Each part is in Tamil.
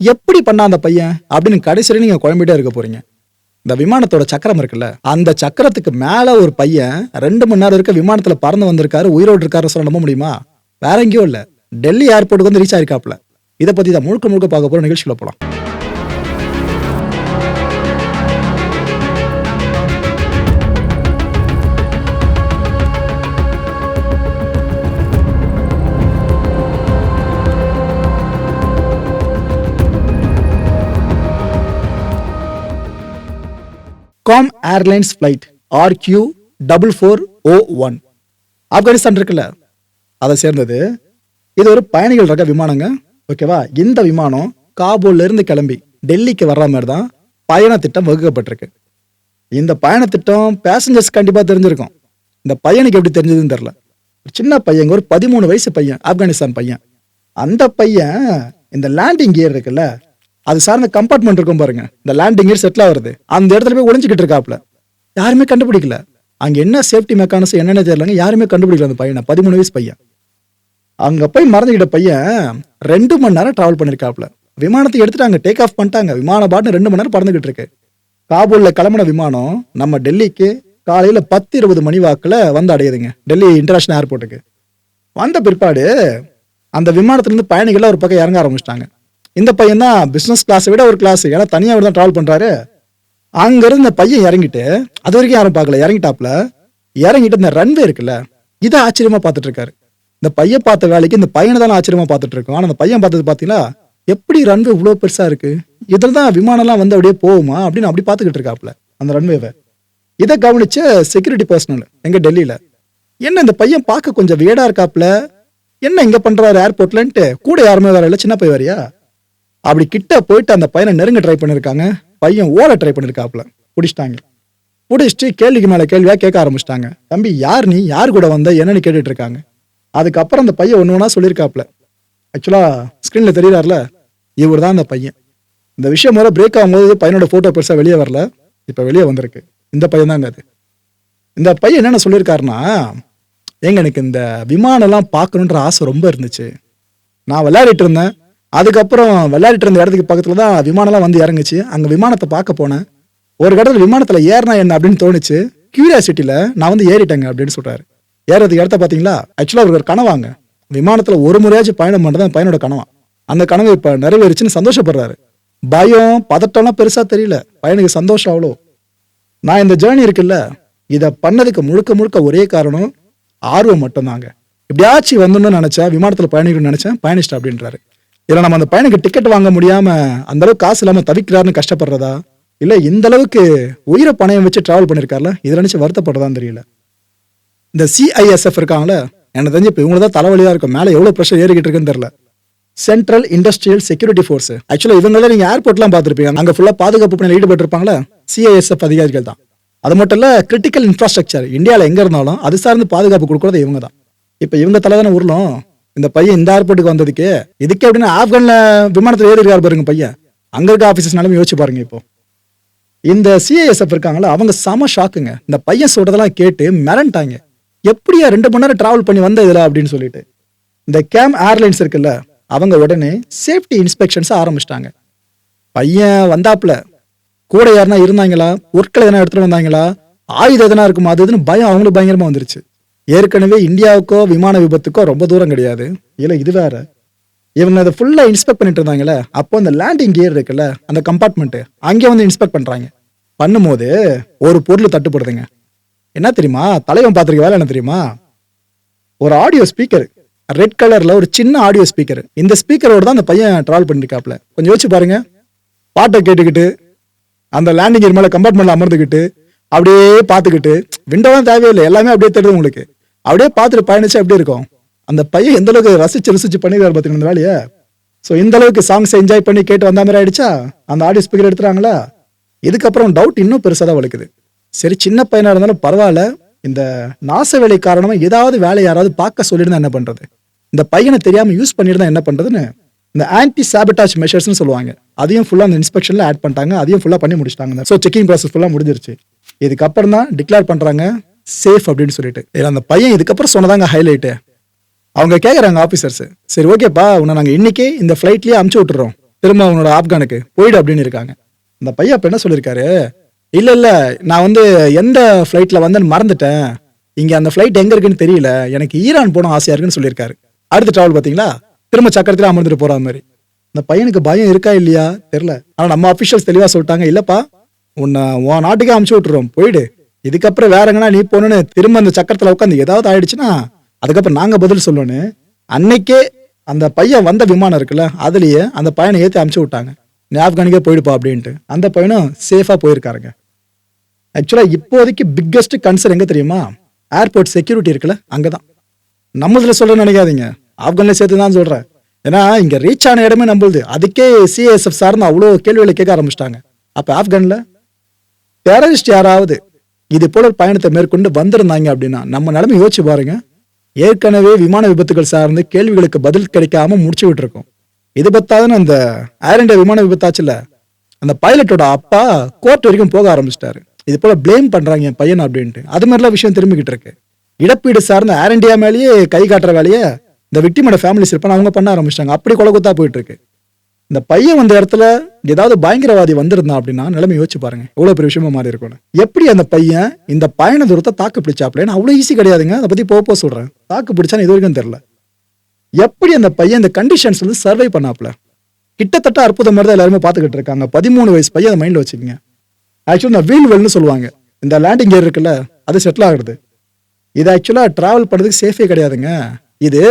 எப்படி பண்ணா அந்த பையன் அப்படின்னு கடைசியில் நீங்கள் குழம்பிட்டே இருக்க போறீங்க. இந்த விமானத்தோட சக்கரம் இருக்குல்ல அந்த சக்கரத்துக்கு மேலே ஒரு பையன் ரெண்டு மணி நேரம் இருக்க விமானத்தில் பறந்து வந்திருக்காரு உயிரோடு இருக்காரு சொல்ல நம்ப முடியுமா? வேற எங்கேயோ இல்லை. டெல்லி ஏர்போர்ட்டுக்கு வந்து ரீச் ஆயிருக்காப்ல இதை பற்றி தான் முழுக்க முழுக்க பார்க்க போகிற நிகழ்ச்சியில் போகலாம் Kam airlines flight R Q double four o one Afghanistan இருக்குல்ல அதை சேர்ந்தது. இது ஒரு பயணிகள் ரக விமானங்க ஓகேவா? இந்த விமானம் காபூல்ல இருந்து கிளம்பி டெல்லிக்கு வர்ற மாதிரி தான் பயண திட்டம் வகுக்கப்பட்டிருக்கு. இந்த பயண திட்டம் பேசஞ்சர்ஸ் கண்டிப்பாக தெரிஞ்சிருக்கும். இந்த பையனுக்கு எப்படி தெரிஞ்சதுன்னு தெரில ஒரு சின்ன பையங்க ஒரு பதிமூணு வயசு பையன் ஆப்கானிஸ்தான் பையன். அந்த பையன் இந்த லேண்டிங் கியர் இருக்குல்ல அது சார்ந்த கம்பார்ட்மெண்ட் இருக்கும் பாருங்க. இந்த லேண்டிங் கியர் செட்டில் ஆகுறது அந்த இடத்துல போய் ஒளிஞ்சிக்கிட்டு இருக்காப்ல யாருமே கண்டுபிடிக்கல. அங்கே என்ன சேஃப்டி மெக்கானிசம் என்னென்ன தெரியலங்க. யாருமே கண்டுபிடிக்கல அந்த பையனை. பதிமூணு வயசு பையன். அங்கே போய் மறந்துக்கிட்ட பையன் ரெண்டு மணி நேரம் டிராவல் பண்ணியிருக்காப்ல விமானத்தை எடுத்துட்டாங்க டேக் ஆஃப் பண்ணிட்டாங்க. விமான பாட்டு ரெண்டு மணி நேரம் பறந்துகிட்டு இருக்கு. காபூலில் கிளம்பின விமானம் நம்ம டெல்லிக்கு காலையில் பத்து இருபது மணி வாக்கில் வந்து அடையுதுங்க. டெல்லி இன்டர்நேஷ்னல் ஏர்போர்ட்டுக்கு வந்த பிற்பாடு அந்த விமானத்துலேருந்து பயணிகள்லாம் ஒரு பக்கம் இறங்க ஆரம்பிச்சிட்டாங்க. இந்த பையன் தான் பிஸ்னஸ் கிளாஸை விட ஒரு கிளாஸ் ஏன்னா தனியாக தான் ட்ராவல் பண்ணுறாரு அங்கேருந்து இந்த பையன் இறங்கிட்டு அது வரைக்கும் யாரும் பார்க்கல. இறங்கிட்டாப்ல இறங்கிட்டு இந்த ரன்வே இருக்குல்ல இதை ஆச்சரியமாக பார்த்துட்டு இருக்காரு. இந்த பையன் பார்த்த வேலைக்கு இந்த பையனை தான் ஆச்சரியமா பார்த்துட்டு இருக்கோம். ஆனால் அந்த பையன் பார்த்தது பாத்தீங்களா எப்படி ரன்வே இவ்வளோ பெருசாக இருக்குது இதில் தான் விமானம்லாம் வந்து அப்படியே போகுமா அப்படின்னு அப்படி பார்த்துக்கிட்டு இருக்காப்ல அந்த ரன்வேவை இதை கவனிச்ச செக்யூரிட்டி பர்சனல் எங்கள் டெல்லியில் என்ன இந்த பையன் பார்க்க கொஞ்சம் வேடாக இருக்காப்ல என்ன இங்கே பண்ணுறாரு ஏர்போர்ட்லன்ட்டு கூட யாருமே வர இல்லை. சின்ன பையன் வரியா அப்படி கிட்ட போயிட்டு அந்த பையனை நெருங்க ட்ரை பண்ணியிருக்காங்க பையன் ஓட ட்ரை பண்ணியிருக்காப்புல பிடிச்சிட்டாங்க. பிடிச்சிட்டு கேள்விக்கு மேலே கேள்வியாக கேட்க ஆரம்பிச்சிட்டாங்க. தம்பி யார் நீ? யார் கூட வந்த? என்னன்னு கேட்டுட்டு இருக்காங்க அதுக்கப்புறம் அந்த பையன் ஒன்று ஒன்றா சொல்லியிருக்காப்புல ஆக்சுவலாக ஸ்க்ரீனில் தெரியறாருல. இவர் தான் அந்த பையன். இந்த விஷயம் முறை பிரேக் ஆகும்போது பையனோட ஃபோட்டோ பெருசாக வெளியே வரல. இப்போ வெளியே வந்திருக்கு. இந்த பையன் தாங்க அது. இந்த பையன் என்னென்ன சொல்லியிருக்காருன்னா ஏங்க எனக்கு இந்த விமானம்லாம் பார்க்கணுன்ற ஆசை ரொம்ப இருந்துச்சு. நான் விளையாடிட்டு இருந்தேன். அதுக்கப்புறம் விளையாடிட்டு இருந்த இடத்துக்கு பக்கத்தில் தான் விமானம்லாம் வந்து இறங்குச்சு. அங்கே விமானத்தை பார்க்க போனேன். ஒரு கடத்துல விமானத்தில் ஏறினா என்ன அப்படின்னு தோணுச்சு. கியூரியாசிட்டியில் நான் வந்து ஏறிட்டேங்க அப்படின்னு சொல்கிறாரு ஏறதுக்கு இடத்த பார்த்தீங்களா ஆக்சுவலாக அவருக்கு ஒரு கனவாங்க. விமானத்தில் ஒரு முறையாச்சும் பயணம் பண்ணுறது பையனோட கனவா. அந்த கனவு இப்போ நிறைவேறிச்சுன்னு சந்தோஷப்படுறாரு. பயம் பதட்டம்லாம் பெருசாக தெரியல. பையனுக்கு சந்தோஷம் அவ்வளோ. நான் இந்த ஜேர்னி இருக்குல்ல இதை பண்ணதுக்கு முழுக்க முழுக்க ஒரே காரணம் ஆர்வம் மட்டும்தாங்க. இப்படியாச்சும் வந்துடணும்னு நினச்சேன் விமானத்தில் பயணிக்கணும்னு நினச்சேன் பயணிச்சிட்டேன் அப்படின்றாரு. இல்லை நம்ம அந்த பையனுக்கு டிக்கெட் வாங்க முடியாமல் அந்த அளவுக்கு காசு இல்லாமல் தவிக்கிறாருன்னு கஷ்டப்படுறதா? இல்லை இந்த அளவுக்கு உயிரை பணம் வச்சு ட்ராவல் பண்ணியிருக்காருல இதை நினச்சி வருத்தப்படுறதான்னு தெரியல. இந்த சிஐஎஸ்எஃப் இருக்காங்களே எனக்கு தெரிஞ்சு இப்போ இவங்க தான் தலைவலியாக இருக்கும். மேலே எவ்வளோ ப்ரெஷர் ஏறிக்கிட்டு இருக்குன்னு தெரியல. சென்ட்ரல் இண்டஸ்ட்ரியல் செக்யூரிட்டி ஃபோர்ஸ் ஆக்சுவலாக இவங்கள நீங்கள் ஏர்போர்ட்லாம் பார்த்துருப்பீங்க. அங்கே ஃபுல்லாக பாதுகாப்பு பணியில் ஈடுபட்டிருப்பாங்களே சிஐஎஸ்எஃப் அதிகாரிகள் தான். அது மட்டும் இல்லை கிரிட்டிக்கல் இன்ஃப்ராஸ்ட்ரக்சர் இந்தியாவில் எங்கே இருந்தாலும் அது சார்ந்து பாதுகாப்பு கொடுக்குறது இவங்க தான் இப்போ இவங்க தலை தானே உருளும் இந்த பையன் இந்த ஏர்போர்ட்டுக்கு வந்ததுக்கு இதுக்கு எப்படின்னா ஆப்கான்ல விமானத்தில் ஏறி இருக்காரு பாருங்க பையன். அங்கே இருக்க ஆஃபீஸர்ஸ் யோசிச்சு பாருங்க இப்போ. இந்த சிஐஎஸ்எஃப் இருக்காங்களா அவங்க செம ஷாக்குங்க இந்த பையன் சொல்றதெல்லாம் கேட்டு மிரண்டாங்க. எப்படியா ரெண்டு மணி நேரம் டிராவல் பண்ணி வந்த இதில் அப்படின்னு சொல்லிட்டு. இந்த கேம் ஏர்லைன்ஸ் இருக்குல்ல அவங்க உடனே சேஃப்டி இன்ஸ்பெக்ஷன்ஸ் ஆரம்பிச்சிட்டாங்க. பையன் வந்தாப்புல கூட யாருனா இருந்தாங்களா? பொருட்கள் எதனா எடுத்துட்டு வந்தாங்களா? ஆயுதம் எதனா இருக்குமா? அது இதுன்னு பயம் அவங்களுக்கு பயங்கரமா வந்துருச்சு. ஏற்கனவே இந்தியாவுக்கோ விமான விபத்துக்கோ ரொம்ப தூரம் கிடையாது. இல்லை இது வேற. இவங்க அதை ஃபுல்லாக இன்ஸ்பெக்ட் பண்ணிட்டு இருந்தாங்களே அப்போ அந்த லேண்டிங் கியர் இருக்குல்ல அந்த கம்பார்ட்மெண்ட்டு அங்கே வந்து இன்ஸ்பெக்ட் பண்ணுறாங்க பண்ணும்போது ஒரு பொருள் தட்டுப்படுதுங்க. என்ன தெரியுமா? தலைவன் பார்த்துருக்க வேலை என்ன தெரியுமா? ஒரு ஆடியோ ஸ்பீக்கர் ரெட் கலரில் ஒரு சின்ன ஆடியோ ஸ்பீக்கர் இந்த ஸ்பீக்கரோட தான் அந்த பையன் ட்ராவல் பண்ணியிருக்காப்ல கொஞ்சம் யோசிச்சு பாருங்க. பாட்டை கேட்டுக்கிட்டு அந்த லேண்டிங் கியர் மேலே கம்பார்ட்மெண்ட்டில் அமர்ந்துக்கிட்டு அப்படியே பார்த்துக்கிட்டு விண்டோலாம் தேவையில்லை. எல்லாமே அப்படியே தெரியுது உங்களுக்கு. அப்படியே பார்த்துட்டு பயணிச்சா எப்படி இருக்கும்? அந்த பையன் எந்த அளவுக்கு ரசிச்சு ரசிச்சு பண்ணிக்கிறார் பார்த்தீங்கன்னா இந்த வேலையை? ஸோ இந்த அளவுக்கு சாங்ஸ் என்ஜாய் பண்ணி கேட்டு வந்த மாதிரி ஆயிடுச்சா? அந்த ஆடியோ ஸ்பீக்கர் எடுத்துறாங்களா இதுக்கப்புறம் டவுட் இன்னும் பெருசாக தான் வலுக்குது சரி சின்ன பையனாக இருந்தாலும் பரவாயில்ல. இந்த நாச வேலை காரணமாக ஏதாவது வேலை யாராவது பார்க்க சொல்லியிருந்தா என்ன பண்ணுறது இந்த பையனை தெரியாமல் யூஸ் பண்ணியிருந்தா என்ன பண்ணுறதுன்னு இந்த ஆன்டி சாபிட்டாஜ் மெஷர்ஸ்னு சொல்லுவாங்க. அதையும் ஃபுல்லாக அந்த இன்ஸ்பெக்ஷனில் ஆட் பண்ணிட்டாங்க. அதையும் ஃபுல்லாக பண்ணி முடிச்சிட்டாங்க. ஸோ செக்கிங் ப்ராசஸ் ஃபுல்லாக முடிஞ்சிருச்சு. இதுக்கப்புறம் தான் டிக்ளேர் பண்ணுறாங்க சேஃப் அப்படின்னு சொல்லிட்டு. இதில் அந்த பையன் இதுக்கப்புறம் சொன்னதாங்க ஹைலைட்டு அவங்க கேட்குறாங்க ஆஃபீஸர்ஸ் சரி ஓகேப்பா உன்னை நாங்கள் இன்னைக்கே இந்த ஃப்ளைட்லேயே அமுச்சு விட்டுறோம். திரும்ப உன்னோட ஆப்கானுக்கு. போயிடு அப்படின்னு இருக்காங்க. அந்த பையன் அப்போ என்ன சொல்லியிருக்காரு இல்லை இல்லை நான் வந்து எந்த ஃப்ளைட்டில் வந்தேன்னு மறந்துட்டேன். இங்கே அந்த ஃப்ளைட் எங்கே இருக்குன்னு தெரியல. எனக்கு ஈரான் போகணும் ஆசையாக இருக்குன்னு சொல்லியிருக்காரு அடுத்த ட்ராவல் பார்த்தீங்களா? திரும்ப சக்கரத்தில் அமர்ந்துட்டு போகிற மாதிரி. அந்த பையனுக்கு பயம் இருக்கா இல்லையா? தெரில ஆனால் நம்ம அஃபிஷியல்ஸ் தெளிவாக சொல்லிட்டாங்க இல்லைப்பா உன்னை உன் நாட்டுக்கே அமுச்சு விட்டுறோம். போயிடு. இதுக்கப்புறம் வேற எங்கன்னா நீ போகணுன்னு திரும்ப அந்த சக்கரத்தில் உட்காந்து ஏதாவது ஆயிடுச்சுன்னா அதுக்கப்புறம் நாங்கள் பதில் சொல்லணும் அன்னைக்கே அந்த பையன் வந்த விமானம் இருக்குல்ல அதுலயே அந்த பையனை ஏற்றி அமுச்சு விட்டாங்க. நீ ஆப்கானிக்கே போயிடுப்பா அப்படின்ட்டு. அந்த பையனும் சேஃபாக போயிருக்காருங்க. ஆக்சுவலாக இப்போதைக்கு பிக்கஸ்ட் கன்சர்ன் எங்கே தெரியுமா? ஏர்போர்ட் செக்யூரிட்டி இருக்குல்ல அங்கே தான் நம்மதுல சொல்ல நினைக்காதீங்க. ஆப்கான்ல சேர்த்து தான் சொல்கிறேன் ஏன்னா இங்கே ரீச் ஆன இடமே நம்புது அதுக்கே சிஎஸ்எஃப் சார்ந்து அவ்வளோ கேள்விகளை கேட்க ஆரம்பிச்சிட்டாங்க. அப்போ ஆப்கானில் டெரரிஸ்ட் யாராவது இது போல ஒரு பயணத்தை மேற்கொண்டு வந்திருந்தாங்க அப்படின்னா நம்ம நிலைமை யோசிச்சு பாருங்க. ஏற்கனவே விமான விபத்துகள் சார்ந்து கேள்விகளுக்கு பதில் கிடைக்காம முடிச்சு விட்டுருக்கோம். இது பத்தாதுன்னு அந்த ஏர் இண்டியா விமான விபத்தாச்சுல அந்த பைலட்டோட அப்பா கோர்ட் வரைக்கும் போக ஆரம்பிச்சிட்டாரு. இது போல ப்ளேம் பண்றாங்க என் பையன் அப்படின்ட்டு. அது மாதிரிலாம் விஷயம் திரும்பிக்கிட்டு இருக்கு. இழப்பீடு சார்ந்த ஏர் இண்டியா மேலேயே கை காட்டுற வேலையை இந்த விக்டிமோட ஃபேமிலிஸ் இருப்பான் அவங்க பண்ண ஆரம்பிச்சிட்டாங்க. அப்படி கொலகுத்தா போயிட்டு இருக்கு. இந்த பையன் வந்த இடத்துல ஏதாவது பயங்கரவாதி வந்திருந்தான் அப்படின்னா நிலைமை யோசிச்சு பாருங்க. எவ்வளவு பெரிய விஷயமா மாறி இருக்கணும் எப்படி அந்த பையன் இந்த பயண தூரத்தை தாக்கு பிடிச்சாப்லேன்னு அவ்வளவு ஈஸி கிடையாதுங்க. அதை பத்தி போக போக சொல்றேன். தாக்கு பிடிச்சான்னு இது வரைக்கும் தெரியல. எப்படி அந்த பையன் இந்த கண்டிஷன்ஸ் வந்து சர்வை பண்ணாப்ல? கிட்டத்தட்ட அற்புதம் மாதிரி தான் எல்லாருமே பார்த்துக்கிட்டு இருக்காங்க. பதிமூணு வயசு பையன் அதை மைண்ட்ல வச்சுக்கோங்க. ஆக்சுவலி இந்த வீல் வெல்னு சொல்லுவாங்க. இந்த லேண்டிங் கியர் இருக்குல்ல அது செட்டில் ஆகுறது. இது ஆக்சுவலாக ட்ராவல் பண்ணுறதுக்கு சேஃபே கிடையாதுங்க. இது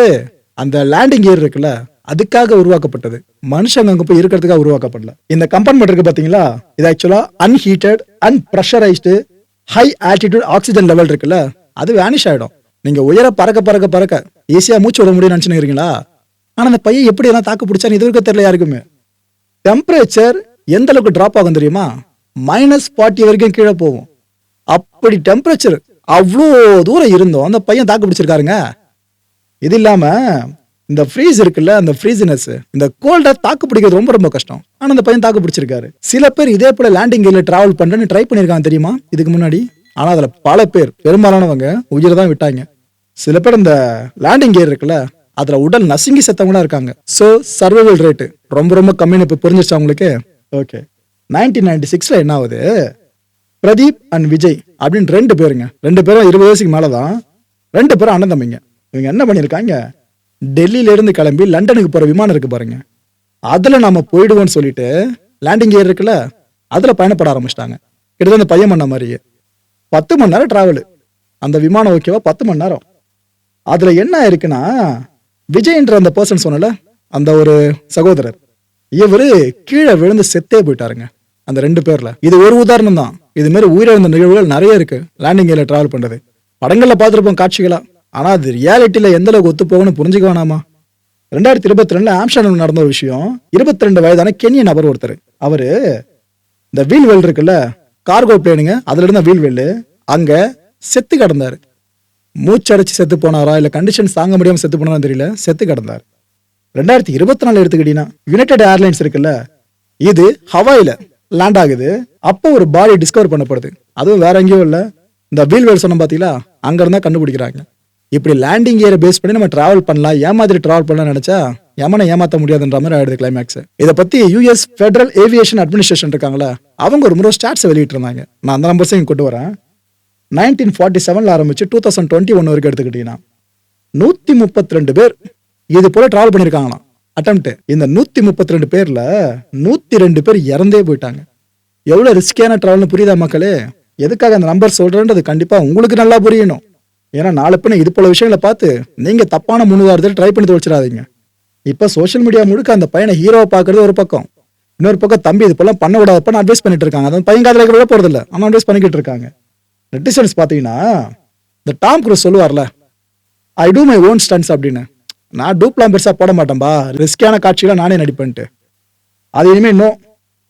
அந்த லேண்டிங் கியர் இருக்குல்ல அதுக்காக உருவாக்கப்பட்டது. மனுஷங்க அங்க போய் இருக்கிறதுக்காக உருவாக்கப்படல. இந்த கம்பார்ட்மெண்ட் இருக்கு பாத்தீங்களா? இது ஆக்சுவலா unheated un pressurised high altitude oxygen level இருக்குல்ல? அது வேனிஷ் ஆயிடும். நீங்க உயர பறக்க பறக்க பறக்க ஈஸியா மூச்சு விட முடியும்னு நினைச்சுக்கிறீங்களா ஆனா அந்த பையன் எப்படி எல்லாம் தாக்கு பிடிச்சான்னு இது இருக்க தெரியல யாருக்குமே. டெம்பரேச்சர் எந்த அளவுக்கு டிராப் ஆகும் தெரியுமா? மைனஸ் ஃபார்ட்டி வரைக்கும் கீழே போகும். அப்படி டெம்பரேச்சர் அவ்வளோ தூரம் இருந்தோம். அந்த பையன் தாக்கு பிடிச்சிருக்காருங்க. இது இல்லாம இந்த ஃப்ரீஸ் இருக்குல்ல அந்த ஃப்ரீஸ்னஸ் இந்த கோல்டை தாக்கு பிடிக்கிறது ரொம்ப ரொம்ப கஷ்டம். ஆனால் அந்த பையன் தாக்கு பிடிச்சிருக்காரு. சில பேர் இதே போல லேண்டிங் கியர்ல டிராவல் பண்ணுறேன்னு ட்ரை பண்ணியிருக்காங்க தெரியுமா? இதுக்கு முன்னாடி. ஆனால் அதில் பல பேர் பெரும்பாலானவங்க உயிரை தான் விட்டாங்க. சில பேர் இந்த லேண்டிங் கியர் இருக்குல்ல அதில் உடல் நசுங்கி செத்தவங்களா இருக்காங்க. ஸோ சர்வைவல் ரேட்டு ரொம்ப ரொம்ப கம்மின்னு இப்போ புரிஞ்சிருச்சா உங்களுக்கு? ஓகே நைன்டீன் நைன்டி சிக்ஸில் என்ன ஆகுது? பிரதீப் அண்ட் விஜய் அப்படின்னு ரெண்டு பேருங்க. ரெண்டு பேரும் இருபது வயசுக்கு மேலே தான் ரெண்டு பேரும் அண்ணன் தம்பிங்க. இவங்க என்ன பண்ணியிருக்காங்க? டெல்லியிலேருந்து கிளம்பி லண்டனுக்கு போகிற விமானம் இருக்கு பாருங்க. அதில் நாம் போயிடுவோம்னு சொல்லிட்டு லேண்டிங் கியர் இருக்குல்ல அதில் பயணப்பட ஆரம்பிச்சிட்டாங்க. கிட்டத்தட்ட பையன் பண்ண மாதிரியே. பத்து மணி நேரம் ட்ராவலு அந்த விமானம் ஓகேவா பத்து மணி நேரம். அதில் என்ன இருக்குன்னா விஜய்ன்ற அந்த பர்சன் சொன்னல அந்த ஒரு சகோதரர். இவரு கீழே விழுந்து செத்தே போயிட்டாருங்க. அந்த ரெண்டு பேர்ல. இது ஒரு உதாரணம் தான் இது மாதிரி உயிரிழந்த நிகழ்வுகள் நிறைய இருக்கு லேண்டிங் ஏரியில் டிராவல் பண்ணுறது படங்களில் பார்த்துருப்போம் காட்சிகளாக ஆனால் அது ரியாலிட்டியில் எந்த அளவுக்கு ஒத்து போகணும்னு புரிஞ்சுக்க வேணாமா? ரெண்டாயிரத்தி இருபத்தி ரெண்டு ஆம்ஸ்டர்டாம்ல நடந்த ஒரு விஷயம். இருபத்தி ரெண்டு வயதான கென்ய நபர் ஒருத்தர். அவர் இந்த வீல் வெல் இருக்குல்ல கார்கோ பிளேனுங்க அதில் இருந்த வீல் வெல்லு. அங்கே செத்து கிடந்தார். மூச்சடைச்சு செத்து போனாரா இல்லை கண்டிஷன் தாங்க முடியாமல் செத்து போனாரா தெரியல செத்து கிடந்தார். ரெண்டாயிரத்தி இருபத்தி நாலு எடுத்துக்கிட்டீங்கன்னா யுனைடெட் ஏர்லைன்ஸ் இருக்குல்ல இது ஹவாயில் லேண்ட் ஆகுது. அப்போ ஒரு பாடி டிஸ்கவர் பண்ணப்படுது. அதுவும் வேற எங்கேயும் இல்லை. இந்த வீல் வெல் சொன்ன பார்த்தீங்களா அங்க கண்டுபிடிக்கிறாங்க. இப்படி லேண்டிங் கியரை பேஸ் பண்ணி நம்ம டிராவல் பண்ணலாம். ஏமாதிரி டிராவல் பண்ணலாம் நினைச்சா எமனை ஏமாற்ற முடியாதுன்ற மாதிரி ஆயிடுது கிளைமேக்ஸ் இதை பத்தி யூஎஸ் ஃபெடரல் ஏவியேஷன் அட்மினிஸ்ட்ரேஷன் இருக்காங்களா அவங்க ஒரு முறை ஸ்டாட்ஸ் வெளியிட்டு இருந்தாங்க நான் அந்த நம்பர்ஸையும் கொண்டு வரேன். நைன்டீன் ஃபார்ட்டி செவனில் ஆரம்பிச்சு டூ தௌசண்ட் டுவெண்ட்டி ஒன் வரைக்கும் எடுத்துக்கிட்டீங்கன்னா நூற்றி முப்பத்தி ரெண்டு பேர் இது போல டிராவல் பண்ணியிருக்காங்களாம். அட்டம்ப்ட் இந்த நூற்றி முப்பத்தி ரெண்டு பேரில் நூற்றி ரெண்டு பேர் இறந்தே போயிட்டாங்க. எவ்வளோ ரிஸ்கியான டிராவல்னு புரியுதா மக்களே? எதுக்காக அந்த நம்பர் சொல்கிறேன்றது கண்டிப்பாக உங்களுக்கு நல்லா புரியணும். ஏன்னா நாலு பின்ன இது போல விஷயங்களை பார்த்து நீங்க தப்பான முன்னுதாரத்தில் ட்ரை பண்ணி தொலைச்சிடாதீங்க. இப்ப சோஷியல் மீடியா முழுக்க அந்த பையனை ஹீரோவை பார்க்கறது ஒரு பக்கம். இன்னொரு பக்கம் தம்பி இது போல பண்ண விடாதப்ப அட்வைஸ் பண்ணிட்டு இருக்காங்க. அந்த பையன் காதல விட போறது இல்ல அட்வைஸ் பண்ணிக்கிட்டு இருக்காங்க. நெட்டிசன்ஸ் பார்த்தீங்கன்னா இந்த Tom Cruise சொல்லுவார்ல I do my own stunts அப்படின்னு. நான் டூப்லாம் பெருசாக போட மாட்டேன்பா. ரிஸ்கியான காட்சிகளை நானே நடிப்பேன்ட்டு அது இனிமேல் இன்னும்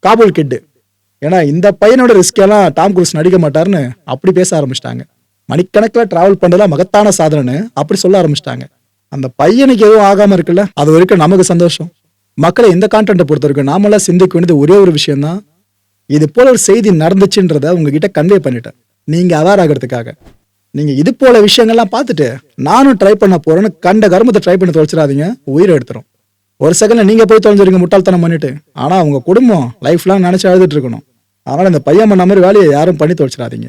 காபூல் கிட்டு ஏன்னா இந்த பையனோட ரிஸ்கெல்லாம் டாம் குரூஸ் நடிக்க மாட்டாருன்னு அப்படி பேச ஆரம்பிச்சிட்டாங்க. மணிக்கணக்கில் டிராவல் பண்ணதெல்லாம் மகத்தான சாதனைன்னு அப்படி சொல்ல ஆரம்பிச்சிட்டாங்க. அந்த பையனுக்கு எதுவும் ஆகாமல் இருக்குல்ல அது வரைக்கும் நமக்கு சந்தோஷம். மக்களை இந்த கான்டென்ட்டை பொறுத்த வரைக்கும் நாமெல்லாம் சிந்திக்க வேண்டியது ஒரே ஒரு விஷயம்தான். இது போல ஒரு செய்தி நடந்துச்சுன்றத உங்ககிட்ட கன்வே பண்ணிட்டேன். நீங்கள் அவேர் ஆகிறதுக்காக. நீங்கள் இது போல விஷயங்கள்லாம் பார்த்துட்டு நானும் ட்ரை பண்ண போறேன்னு கண்ட கருமத்தை ட்ரை பண்ணி தொலைச்சிடாதீங்க உயிரை எடுத்துரும். ஒரு செகண்ட்ல நீங்கள் போய் தொலைஞ்சிருங்க முட்டாள்தனம் பண்ணிட்டு. ஆனால் உங்கள் குடும்பம் லைஃப்லாம் நினச்சி அழுதுட்டு இருக்கணும். அதனால் இந்த பையன் பண்ண மாதிரி வேலையை யாரும் பண்ணி தொலைச்சிடாதீங்க.